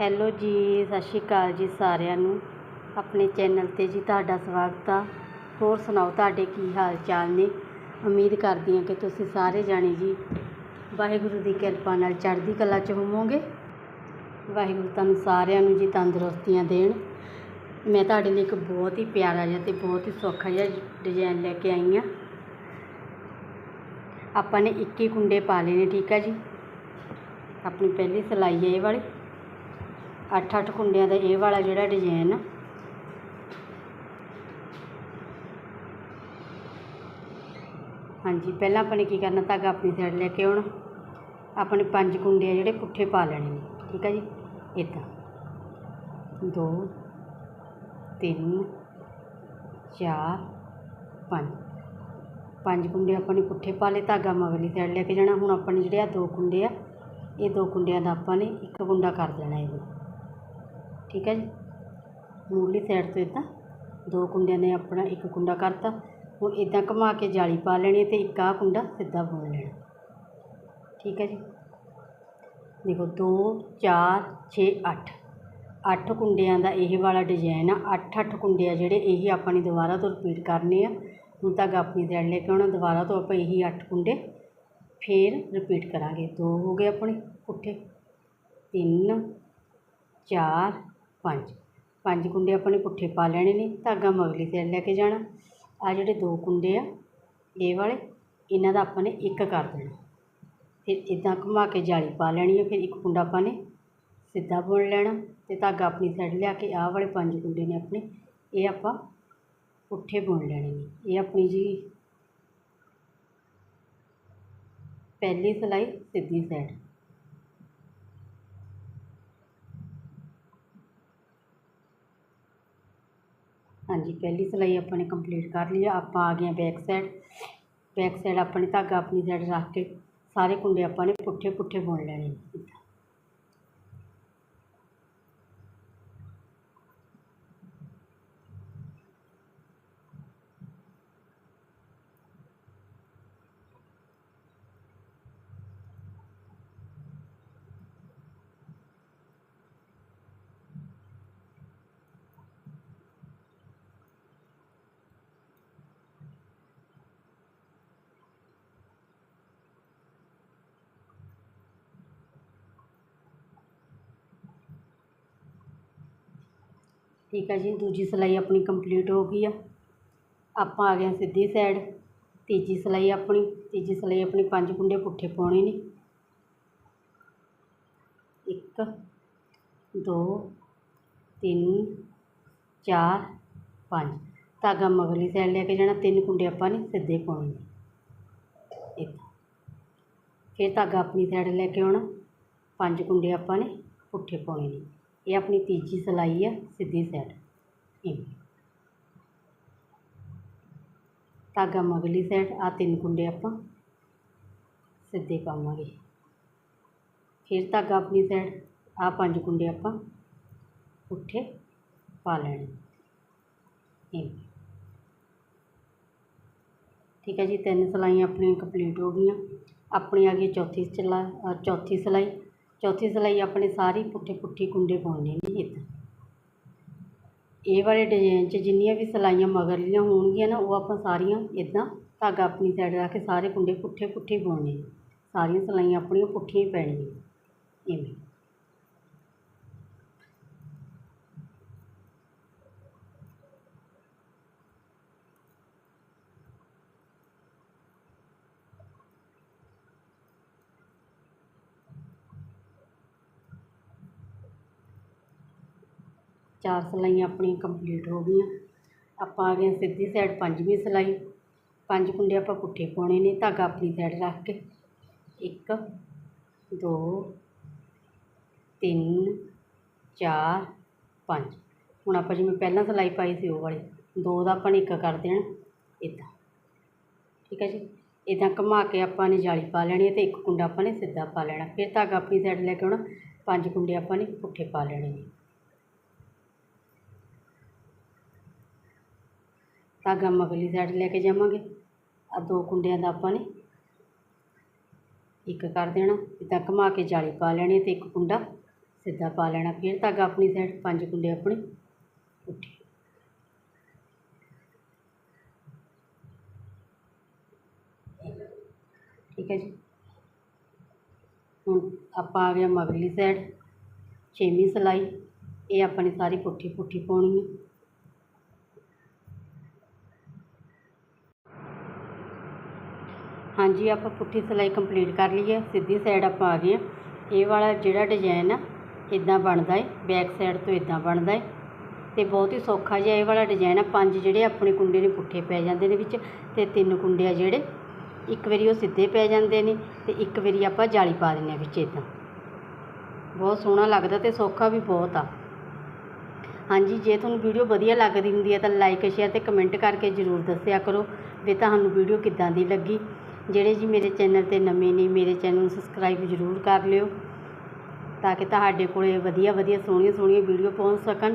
Hello ਜੀ, ਸਤਿ ਸ਼੍ਰੀ ਅਕਾਲ ਜੀ ਸਾਰਿਆਂ ਨੂੰ। ਆਪਣੇ ਚੈਨਲ 'ਤੇ ਜੀ ਤੁਹਾਡਾ ਸਵਾਗਤ ਆ। ਹੋਰ ਸੁਣਾਓ, ਤੁਹਾਡੇ ਕੀ ਹਾਲ ਚਾਲ ਨੇ? ਉਮੀਦ ਕਰਦੀ ਹਾਂ ਕਿ ਤੁਸੀਂ ਸਾਰੇ ਜਾਣੇ ਜੀ ਵਾਹਿਗੁਰੂ ਦੀ ਕਿਰਪਾ ਨਾਲ ਚੜ੍ਹਦੀ ਕਲਾ 'ਚ ਹੋਵੋਗੇ। ਵਾਹਿਗੁਰੂ ਤੁਹਾਨੂੰ ਸਾਰਿਆਂ ਨੂੰ ਜੀ ਤੰਦਰੁਸਤੀਆਂ ਦੇਣ। ਮੈਂ ਤੁਹਾਡੇ ਲਈ ਇੱਕ ਬਹੁਤ ਹੀ ਪਿਆਰਾ ਜਿਹਾ ਤੇ ਬਹੁਤ ਹੀ ਸੌਖਾ ਜਿਹਾ ਡਿਜ਼ਾਈਨ ਲੈ ਕੇ ਆਈ ਹਾਂ। ਆਪਾਂ ਨੇ 21 ਕੁੰਡੇ ਪਾ ਲਏ ਨੇ, ਠੀਕ ਆ ਜੀ। ਆਪਣੀ ਪਹਿਲੀ ਸਿਲਾਈ ਹੈ ਇਹ ਵਾਲੀ। ਅੱਠ ਅੱਠ ਕੁੰਡਿਆਂ ਦਾ ਇਹ ਵਾਲਾ ਜਿਹੜਾ ਡਿਜ਼ਾਈਨ ਹਾਂਜੀ, ਪਹਿਲਾਂ ਆਪਾਂ ਨੇ ਕੀ ਕਰਨਾ, ਧਾਗਾ ਆਪਣੀ ਸਾਈਡ ਲੈ ਕੇ ਆਉਣਾ। ਆਪਣੇ ਪੰਜ ਕੁੰਡੇ ਆ ਜਿਹੜੇ ਪੁੱਠੇ ਪਾ ਲੈਣੇ ਨੇ, ਠੀਕ ਹੈ ਜੀ? ਇੱਦਾਂ ਦੋ, ਤਿੰਨ, ਚਾਰ, ਪੰਜ। ਪੰਜ ਕੁੰਡੇ ਆਪਾਂ ਨੇ ਪੁੱਠੇ ਪਾ ਲਏ, ਧਾਗਾ ਮਗਰਲੀ ਸਾਈਡ ਲੈ ਕੇ ਜਾਣਾ। ਹੁਣ ਆਪਾਂ ਨੇ ਜਿਹੜੇ ਆ ਦੋ ਕੁੰਡੇ ਆ, ਇਹ ਦੋ ਕੁੰਡਿਆਂ ਦਾ ਆਪਾਂ ਨੇ ਇੱਕ ਕੁੰਡਾ ਕਰ ਦੇਣਾ ਇਹਦੇ। ਠੀਕ ਹੈ ਜੀ। ਮੂਰਲੀ ਸਾਈਡ ਤੋਂ ਇੱਦਾਂ ਦੋ ਕੁੰਡਿਆਂ ਨੇ ਆਪਣਾ ਇੱਕ ਕੁੰਡਾ ਕਰਤਾ। ਹੁਣ ਇੱਦਾਂ ਘੁਮਾ ਕੇ ਜਾਲੀ ਪਾ ਲੈਣੀ ਅਤੇ ਇੱਕ ਆਹ ਕੁੰਡਾ ਸਿੱਧਾ ਬੁਣ ਲੈਣਾ। ਠੀਕ ਹੈ ਜੀ। ਦੇਖੋ ਦੋ, ਚਾਰ, ਛੇ, ਅੱਠ। ਅੱਠ ਕੁੰਡਿਆਂ ਦਾ ਇਹ ਵਾਲਾ ਡਿਜ਼ਾਈਨ ਆ। ਅੱਠ ਅੱਠ ਕੁੰਡੇ ਆ ਜਿਹੜੇ ਇਹੀ ਆਪਾਂ ਨੇ ਦੁਬਾਰਾ ਤੋਂ ਰਿਪੀਟ ਕਰਨੇ ਆ। ਹੁਣ ਤੱਕ ਆਪਣੀ ਸਾਈਡ ਲੈ ਕੇ ਆਉਣਾ। ਦੁਬਾਰਾ ਤੋਂ ਆਪਾਂ ਇਹੀ ਅੱਠ ਕੁੰਡੇ ਫੇਰ ਰਿਪੀਟ ਕਰਾਂਗੇ। ਦੋ ਹੋ ਗਏ ਆਪਣੇ ਪੁੱਠੇ। ਤਿੰਨ, ਚਾਰ ਪੰਜ। ਪੰਜ ਕੁੰਡੇ ਆਪਾਂ ਨੇ ਪੁੱਠੇ ਪਾ ਲੈਣੇ ਨੇ, ਧਾਗਾ ਮਗਲੀ ਸਾਈਡ ਲੈ ਕੇ ਜਾਣਾ। ਆ ਜਿਹੜੇ ਦੋ ਕੁੰਡੇ ਆ, ਇਹ ਵਾਲੇ, ਇਹਨਾਂ ਦਾ ਆਪਾਂ ਨੇ ਇੱਕ ਕਰ ਦੇਣਾ। ਫਿਰ ਇਦਾਂ ਘੁਮਾ ਕੇ ਜਾਲੀ ਪਾ ਲੈਣੀ ਹੈ ਫਿਰ ਇੱਕ ਕੁੰਡਾ ਆਪਾਂ ਨੇ ਸਿੱਧਾ ਬੁਣ ਲੈਣਾ। ਤੇ ਧਾਗਾ ਆਪਣੀ ਸਾਈਡ ਲਿਆ ਕੇ ਆਹ ਵਾਲੇ ਪੰਜ ਕੁੰਡੇ ਨੇ ਆਪਣੇ, ਇਹ ਆਪਾਂ ਪੁੱਠੇ ਬੁਣ ਲੈਣੇ ਨੇ। ਇਹ ਆਪਣੀ ਜੀ ਪਹਿਲੀ ਸਿਲਾਈ ਸਿੱਧੀ ਸਾਈਡ ਹਾਂਜੀ, ਪਹਿਲੀ ਸਿਲਾਈ ਆਪਾਂ ਨੇ ਕੰਪਲੀਟ ਕਰ ਲਈ ਆਪਾਂ ਆ ਗਏ ਹਾਂ ਬੈਕ ਸਾਈਡ ਬੈਕ ਸਾਈਡ ਆਪਣੇ ਧਾਗਾ ਆਪਣੀ ਸਾਈਡ ਰੱਖ ਕੇ ਸਾਰੇ ਕੁੰਡੇ ਆਪਾਂ ਨੇ ਪੁੱਠੇ ਪੁੱਠੇ ਬੁਣ ਲੈਣੇ ਠੀਕ ਹੈ ਜੀ, ਦੂਜੀ ਸਿਲਾਈ ਆਪਣੀ ਕੰਪਲੀਟ ਹੋ ਗਈ ਆ। ਆਪਾਂ ਆ ਗਏ ਹਾਂ ਸਿੱਧੀ ਸਾਈਡ ਤੀਜੀ ਸਿਲਾਈ ਆਪਣੀ, ਤੀਜੀ ਸਿਲਾਈ ਆਪਣੀ ਪੰਜ ਕੁੰਡੇ ਪੁੱਠੇ ਪਾਉਣੇ ਨੇ। ਇੱਕ, ਦੋ, ਤਿੰਨ, ਚਾਰ, ਪੰਜ। ਧਾਗਾ ਮਗਰਲੀ ਸਾਈਡ ਲੈ ਕੇ ਜਾਣਾ, ਤਿੰਨ ਕੁੰਡੇ ਆਪਾਂ ਨੇ ਸਿੱਧੇ ਪਾਉਣੇ ਨੇ। ਇੱਦਾਂ ਫਿਰ ਧਾਗਾ ਆਪਣੀ ਸਾਈਡ ਲੈ ਕੇ ਆਉਣਾ, ਪੰਜ ਕੁੰਡੇ ਆਪਾਂ ਨੇ ਪੁੱਠੇ ਪਾਉਣੇ ਨੇ। ਇਹ ਆਪਣੀ ਤੀਜੀ ਸਿਲਾਈ ਆ ਸਿੱਧੀ ਸਾਈਡ ਇਵੇਂ ਧਾਗਾ ਮਗਲੀ ਸਾਈਡ ਆ ਤਿੰਨ ਕੁੰਡੇ ਆਪਾਂ ਸਿੱਧੇ ਪਾਵਾਂਗੇ ਫਿਰ ਧਾਗਾ ਆਪਣੀ ਸਾਈਡ ਆ ਪੰਜ ਕੁੰਡੇ ਆਪਾਂ ਪੁੱਠੇ ਪਾ ਲੈਣੇ ਇਵੇਂ ਠੀਕ ਹੈ ਜੀ ਤਿੰਨ ਸਿਲਾਈਆਂ ਆਪਣੀਆਂ ਕੰਪਲੀਟ ਹੋ ਗਈਆਂ ਆਪਣੀ ਆ ਗਈ ਚੌਥੀ ਸਿਲਾ ਚੌਥੀ ਸਿਲਾਈ ਚੌਥੀ ਸਿਲਾਈ ਆਪਣੇ ਸਾਰੀ ਪੁੱਠੇ ਪੁੱਠੀ ਕੁੰਡੇ ਪਾਉਣੇ ਨੇ ਇੱਦਾਂ ਇਹ ਵਾਲੇ ਡਿਜ਼ਾਈਨ 'ਚ ਜਿੰਨੀਆਂ ਵੀ ਸਿਲਾਈਆਂ ਮਗਰਲੀਆਂ ਹੋਣਗੀਆਂ ਨਾ, ਉਹ ਆਪਾਂ ਸਾਰੀਆਂ ਇੱਦਾਂ ਧਾਗਾ ਆਪਣੀ ਸਾਈਡ ਰੱਖ ਕੇ ਸਾਰੇ ਕੁੰਡੇ ਪੁੱਠੇ ਪੁੱਠੇ ਪਾਉਣੇ ਸਾਰੀਆਂ ਸਿਲਾਈਆਂ ਆਪਣੀਆਂ ਪੁੱਠੀਆਂ ਹੀ ਪੈਣੀਆਂ ਇਵੇਂ। ਚਾਰ ਸਿਲਾਈਆਂ ਆਪਣੀਆਂ ਕੰਪਲੀਟ ਹੋ ਗਈਆਂ। ਆਪਾਂ ਆ ਗਏ ਹਾਂ ਸਿੱਧੀ ਸਾਈਡ ਪੰਜਵੀਂ ਸਿਲਾਈ। ਪੰਜ ਕੁੰਡੇ ਆਪਾਂ ਪੁੱਠੇ ਪਾਉਣੇ ਨੇ, ਧਾਗਾ ਆਪਣੀ ਸਾਈਡ ਰੱਖ ਕੇ। ਇੱਕ, ਦੋ, ਤਿੰਨ, ਚਾਰ, ਪੰਜ। ਹੁਣ ਆਪਾਂ ਜਿਵੇਂ ਪਹਿਲਾਂ ਸਿਲਾਈ ਪਾਈ ਸੀ ਉਹ ਵਾਲੀ, ਦੋ ਦਾ ਆਪਾਂ ਨੇ ਇੱਕ ਕਰ ਦੇਣਾ ਇੱਦਾਂ ਠੀਕ ਹੈ ਜੀ? ਇੱਦਾਂ ਘੁਮਾ ਕੇ ਆਪਾਂ ਨੇ ਜਾਲੀ ਪਾ ਲੈਣੀ ਹੈ ਅਤੇ ਇੱਕ ਕੁੰਡਾ ਆਪਾਂ ਨੇ ਸਿੱਧਾ ਪਾ ਲੈਣਾ। ਫਿਰ ਧਾਗਾ ਆਪਣੀ ਸਾਈਡ ਲੈ ਕੇ ਆਉਣਾ, ਪੰਜ ਕੁੰਡੇ ਆਪਾਂ ਨੇ ਪੁੱਠੇ ਪਾ ਲੈਣੇ ਨੇ। ਧਾਗਾ ਮਗਲੀ ਸਾਈਡ ਲੈ ਕੇ ਜਾਵਾਂਗੇ। ਆ ਦੋ ਕੁੰਡਿਆਂ ਦਾ ਆਪਾਂ ਨੇ ਇੱਕ ਕਰ ਦੇਣਾ, ਇੱਦਾਂ ਘੁਮਾ ਕੇ ਜਾਲੀ ਪਾ ਲੈਣੀ ਅਤੇ ਇੱਕ ਕੁੰਡਾ ਸਿੱਧਾ ਪਾ ਲੈਣਾ, ਫਿਰ ਧਾਗਾ ਆਪਣੀ ਸਾਈਡ ਪੰਜ ਕੁੰਡੇ ਆਪਣੇ ਪੁੱਠੇ ਠੀਕ ਹੈ ਜੀ। ਹੁਣ ਆਪਾਂ ਆ ਗਿਆ ਮਗਰਲੀ ਸਾਈਡ ਛੇਵੀਂ ਸਿਲਾਈ, ਇਹ ਆਪਾਂ ਨੇ ਸਾਰੀ ਪੁੱਠੀ ਪੁੱਠੀ ਪਾਉਣੀ ਹੈ। ਹਾਂਜੀ, ਆਪਾਂ ਪੁੱਠੀ ਸਿਲਾਈ ਕੰਪਲੀਟ ਕਰ ਲਈ ਹੈ ਸਿੱਧੀ ਸਾਈਡ ਆਪਾਂ ਆ ਗਏ ਹਾਂ। ਇਹ ਵਾਲਾ ਜਿਹੜਾ ਡਿਜ਼ਾਈਨ ਆ ਇਦਾਂ ਬਣਦਾ ਹੈ ਬੈਕ ਸਾਈਡ ਤੋਂ ਇਦਾਂ ਬਣਦਾ ਹੈ ਤੇ ਬਹੁਤ ਹੀ ਸੌਖਾ ਜਿਹਾ ਇਹ ਵਾਲਾ ਡਿਜ਼ਾਈਨ ਆ, ਪੰਜ ਜਿਹੜੇ ਆਪਣੇ ਕੁੰਡੇ ਨੇ ਪੁੱਠੇ ਪੈ ਜਾਂਦੇ ਨੇ ਵਿੱਚ, ਤੇ ਤਿੰਨ ਕੁੰਡੇ ਆ ਜਿਹੜੇ, ਇੱਕ ਵਾਰੀ ਉਹ ਸਿੱਧੇ ਪੈ ਜਾਂਦੇ ਨੇ, ਤੇ ਇੱਕ ਵਾਰੀ ਆਪਾਂ ਜਾਲੀ ਪਾ ਦਿੰਦੇ ਹਾਂ ਵਿੱਚ ਇਦਾਂ ਬਹੁਤ ਸੋਹਣਾ ਲੱਗਦਾ ਤੇ ਸੌਖਾ ਵੀ ਬਹੁਤ ਆ। ਹਾਂਜੀ, ਜੇ ਤੁਹਾਨੂੰ ਵੀਡੀਓ ਵਧੀਆ ਲੱਗਦੀ ਹੁੰਦੀ ਹੈ ਤਾਂ ਲਾਈਕ ਸ਼ੇਅਰ ਤੇ ਕਮੈਂਟ ਕਰਕੇ ਜ਼ਰੂਰ ਦੱਸਿਆ ਕਰੋ ਵੀ ਤੁਹਾਨੂੰ ਵੀਡੀਓ ਕਿੱਦਾਂ ਦੀ ਲੱਗੀ। ਜਿਹੜੇ ਜੀ ਮੇਰੇ ਚੈਨਲ ਤੇ ਨਵੇਂ ਨੇ, ਮੇਰੇ ਚੈਨਲ ਨੂੰ ਸਬਸਕ੍ਰਾਈਬ ਜ਼ਰੂਰ ਕਰ ਲਿਓ, ਤਾਂ ਕਿ ਤੁਹਾਡੇ ਕੋਲੇ ਵਧੀਆ ਵਧੀਆ, ਸੋਹਣੀਆਂ ਸੋਹਣੀਆਂ ਵੀਡੀਓ ਪਹੁੰਚ ਸਕਣ।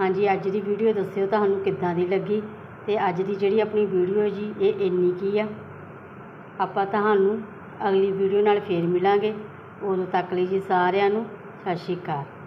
ਹਾਂਜੀ, ਅੱਜ ਦੀ ਵੀਡੀਓ ਦੱਸਿਓ ਤੁਹਾਨੂੰ ਕਿੱਦਾਂ ਦੀ ਲੱਗੀ ਤੇ ਅੱਜ ਦੀ ਜਿਹੜੀ ਆਪਣੀ ਵੀਡੀਓ ਜੀ, ਇਹ ਇੰਨੀ ਕੀ ਆ? ਆਪਾਂ ਤੁਹਾਨੂੰ ਅਗਲੀ ਵੀਡੀਓ ਨਾਲ ਫੇਰ ਮਿਲਾਂਗੇ। ਉਦੋਂ ਤੱਕ ਲਈ ਜੀ ਸਾਰਿਆਂ ਨੂੰ ਸਤਿ ਸ਼੍ਰੀ ਅਕਾਲ।